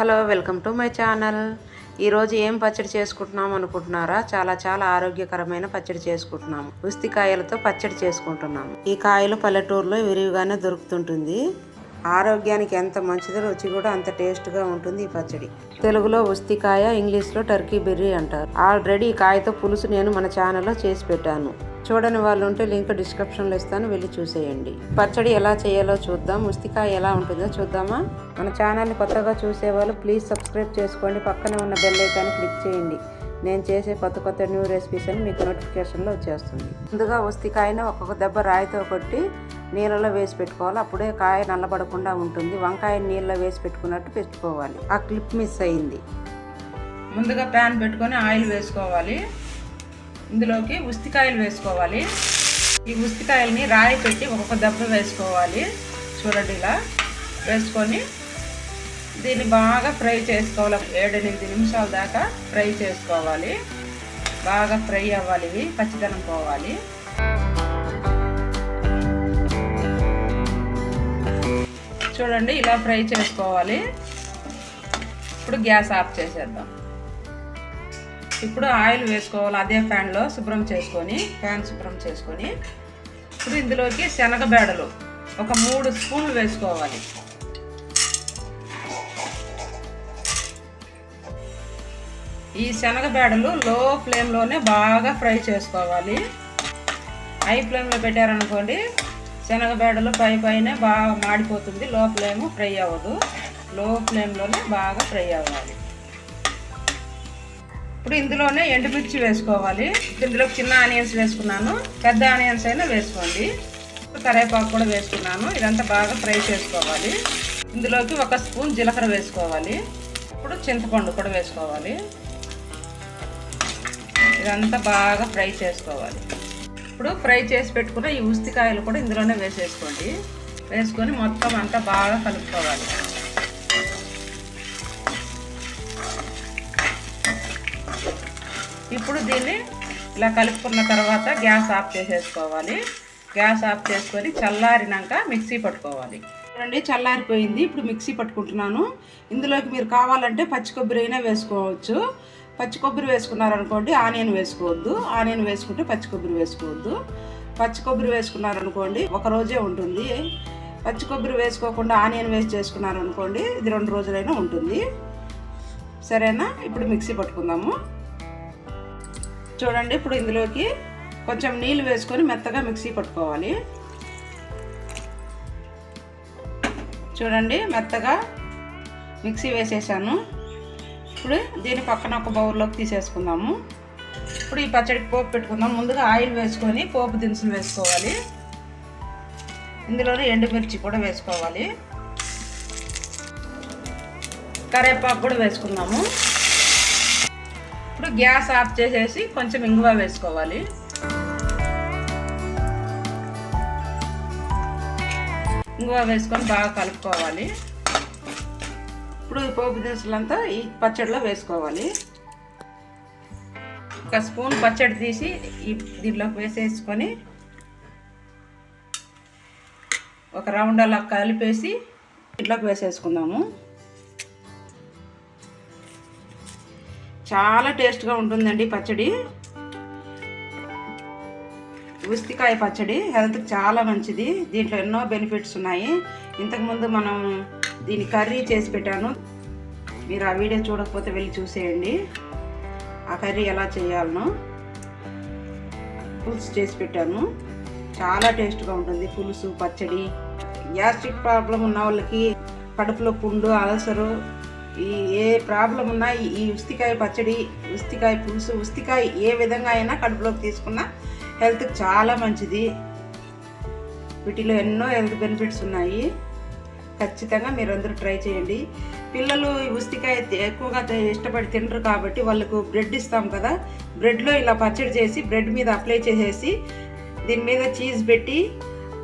Hello welcome to my channel. ఈరోజు ఏం పచ్చడి చేసుకుంటున్నాం అనుకుంటున్నారా? చాలా చాలా ఆరోగ్యకరమైన పచ్చడి చేసుకుంటున్నాము ఉస్తికాయలతో పచ్చడి చేసుకుంటున్నాము ఈ కాయలు పల్లెటూరులో విరివిగానే దొరుకుతుంటుంది. ఆరోగ్యానికి ఎంత మంచిదో రుచి కూడా అంత టేస్ట్గా ఉంటుంది ఈ పచ్చడి. తెలుగులో ఉస్తికాయ ఇంగ్లీష్లో టర్కీ బెర్రీ అంటారు. ఆల్రెడీ ఈ కాయతో పులుసు నేను మన ఛానల్లో చేసి పెట్టాను. చూడని వాళ్ళు ఉంటే లింక్ డిస్క్రిప్షన్లో ఇస్తాను వెళ్ళి చూసేయండి. పచ్చడి ఎలా చేయాలో చూద్దాం. ఉస్తికాయ ఎలా ఉంటుందో చూద్దామా? మన ఛానల్ని కొత్తగా చూసేవాళ్ళు ప్లీజ్ సబ్స్క్రైబ్ చేసుకోండి. పక్కనే ఉన్న బెల్ ఐకాన్ని క్లిక్ చేయండి. నేను చేసే కొత్త కొత్త న్యూ రెసిపీస్ అని మీకు నోటిఫికేషన్లో వచ్చేస్తుంది. ముందుగా ఉస్తికాయను ఒక్కొక్క దెబ్బ రాయితో కొట్టి నీళ్ళలో వేసి పెట్టుకోవాలి. అప్పుడే కాయ నల్లబడకుండా ఉంటుంది. వంకాయ నీళ్ళలో వేసి పెట్టుకున్నట్టు పెట్టుకోవాలి. ఆ క్లిప్ మిస్ అయింది. ముందుగా ప్యాన్ పెట్టుకొని ఆయిల్ వేసుకోవాలి. ఇందులోకి ఉస్తికాయలు వేసుకోవాలి. ఈ ఉస్తికాయల్ని రాయి పెట్టి ఒక్కొక్క దెబ్బ వేసుకోవాలి. చూడండి ఇలా వేసుకొని దీన్ని బాగా ఫ్రై చేసుకోవాలి. ఏడెనిమిది నిమిషాల దాకా ఫ్రై చేసుకోవాలి. బాగా ఫ్రై అవ్వాలి. ఇవి పచ్చిదనం పోవాలి. చూడండి ఇలా ఫ్రై చేసుకోవాలి. ఇప్పుడు గ్యాస్ ఆఫ్ చేసేద్దాం. ఇప్పుడు ఆయిల్ వేసుకోవాలి అదే ఫ్యాన్లో శుభ్రం చేసుకొని ఫ్యాన్ శుభ్రం చేసుకొని. ఇప్పుడు ఇందులోకి శనగబేడలు ఒక మూడు స్పూన్లు వేసుకోవాలి. ఈ శనగబేడలు లో ఫ్లేమ్లోనే బాగా ఫ్రై చేసుకోవాలి. హై ఫ్లేమ్లో పెట్టారనుకోండి శనగబేడలు పై పైన బాగా మాడిపోతుంది లో ఫ్లేమ్ ఫ్రై అవ్వదు. లో ఫ్లేమ్లోనే బాగా ఫ్రై అవ్వాలి. ఇప్పుడు ఇందులోనే ఎండుమిర్చి వేసుకోవాలి. ఇందులో చిన్న ఆనియన్స్ వేసుకున్నాను. పెద్ద ఆనియన్స్ అయినా వేసుకోండి. కరివేపాకు కూడా వేసుకున్నాను. ఇదంతా బాగా ఫ్రై చేసుకోవాలి. ఇందులోకి ఒక స్పూన్ జీలకర్ర వేసుకోవాలి. ఇప్పుడు చింతపండు కూడా వేసుకోవాలి. ఇదంతా బాగా ఫ్రై చేసుకోవాలి. ఇప్పుడు ఫ్రై చేసి పెట్టుకున్న ఈ ఉస్తికాయలు కూడా ఇందులోనే వేసేసుకోండి. వేసుకొని మొత్తం అంతా బాగా కలుపుకోవాలి. ఇప్పుడు దీన్ని ఇలా కలుపుకున్న తర్వాత గ్యాస్ ఆఫ్ చేసేసుకోవాలి. గ్యాస్ ఆఫ్ చేసుకొని చల్లారినాక మిక్సీ పట్టుకోవాలి. చూడండి చల్లారిపోయింది. ఇప్పుడు మిక్సీ పట్టుకుంటున్నాను. ఇందులోకి మీరు కావాలంటే పచ్చి కొబ్బరి అయినా వేసుకోవచ్చు. పచ్చి కొబ్బరి వేసుకున్నారనుకోండి ఆనియన్ వేసుకోవద్దు. ఆనియన్ వేసుకుంటే పచ్చి కొబ్బరి వేసుకోవద్దు. పచ్చి కొబ్బరి వేసుకున్నారనుకోండి ఒక రోజే ఉంటుంది. పచ్చి కొబ్బరి వేసుకోకుండా ఆనియన్ వేస్ట్ చేసుకున్నారనుకోండి ఇది రెండు రోజులైనా ఉంటుంది. సరేనా? ఇప్పుడు మిక్సీ పట్టుకుందాము. చూడండి ఇప్పుడు ఇందులోకి కొంచెం నీళ్ళు వేసుకొని మెత్తగా మిక్సీ పట్టుకోవాలి. చూడండి మెత్తగా మిక్సీ వేసేసాను. ఇప్పుడు దీని పక్కన ఒక బౌల్లోకి తీసేసుకుందాము. ఇప్పుడు ఈ పచ్చడికి పోపు పెట్టుకుందాం. ముందుగా ఆయిల్ వేసుకొని పోపు దినుసులు వేసుకోవాలి. ఇందులోనే ఎండుమిర్చి కూడా వేసుకోవాలి. కరివేపాకు కూడా వేసుకుందాము. ఇప్పుడు గ్యాస్ ఆఫ్ చేసేసి కొంచెం ఇంగువ వేసుకోవాలి. ఇంగువ వేసుకొని బాగా కలుపుకోవాలి. ఇప్పుడు ఈ పోపు దినుసులంతా ఈ పచ్చడిలో వేసుకోవాలి. ఒక స్పూన్ పచ్చడి తీసి ఈ దీంట్లోకి వేసేసుకొని ఒక రౌండ్ అలా కలిపేసి ఇంట్లోకి వేసేసుకుందాము. చాలా టేస్ట్గా ఉంటుందండి పచ్చడి. ఉస్తికాయ పచ్చడి హెల్త్కి చాలా మంచిది. దీంట్లో ఎన్నో బెనిఫిట్స్ ఉన్నాయి. ఇంతకుముందు మనం దీని కర్రీ చేసి పెట్టాను. మీరు ఆ వీడియో చూడకపోతే వెళ్ళి చూసేయండి. ఆ కర్రీ ఎలా చేయాలనో పులుసు చేసి పెట్టాను. చాలా టేస్ట్గా ఉంటుంది పులుసు పచ్చడి. గ్యాస్ట్రిక్ ప్రాబ్లం ఉన్న వాళ్ళకి కడుపులో పుండు అలసరు ఈ ఏ ప్రాబ్లం ఉన్నా ఈ ఉస్తికాయ పచ్చడి ఉస్తికాయ పులుసు ఉస్తికాయ ఏ విధంగా అయినా కడుపులోకి తీసుకున్నా హెల్త్కి చాలా మంచిది. వీటిలో ఎన్నో హెల్త్ బెనిఫిట్స్ ఉన్నాయి. ఖచ్చితంగా మీరందరూ ట్రై చేయండి. పిల్లలు ఉస్తికాయ ఎక్కువగా ఇష్టపడి తినరు కాబట్టి వాళ్ళకు బ్రెడ్ ఇస్తాం కదా బ్రెడ్లో ఇలా పచ్చడి చేసి బ్రెడ్ మీద అప్లై చేసేసి దీని మీద చీజ్ పెట్టి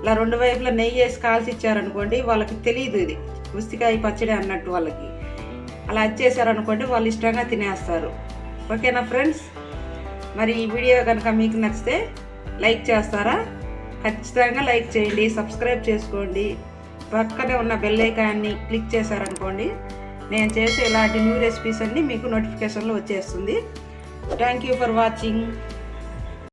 ఇలా రెండు వైపులా నెయ్యి వేసి కాల్చి ఇచ్చారనుకోండి వాళ్ళకి తెలియదు ఇది. ఉస్తికాయ పచ్చడి అన్నట్టు వాళ్ళకి. అలా చేశారనుకోండి వాళ్ళు ఇష్టంగా తినేస్తారు. ఓకేనా ఫ్రెండ్స్? మరి ఈ వీడియో కనుక మీకు నచ్చితే లైక్ చేస్తారా? ఖచ్చితంగా లైక్ చేయండి సబ్స్క్రైబ్ చేసుకోండి. పక్కనే ఉన్న బెల్ ఐకాన్ని క్లిక్ చేశారనుకోండి నేను చేసే ఇలాంటి న్యూ రెసిపీస్ అన్నీ మీకు నోటిఫికేషన్లో వచ్చేస్తుంది. Thank you for watching.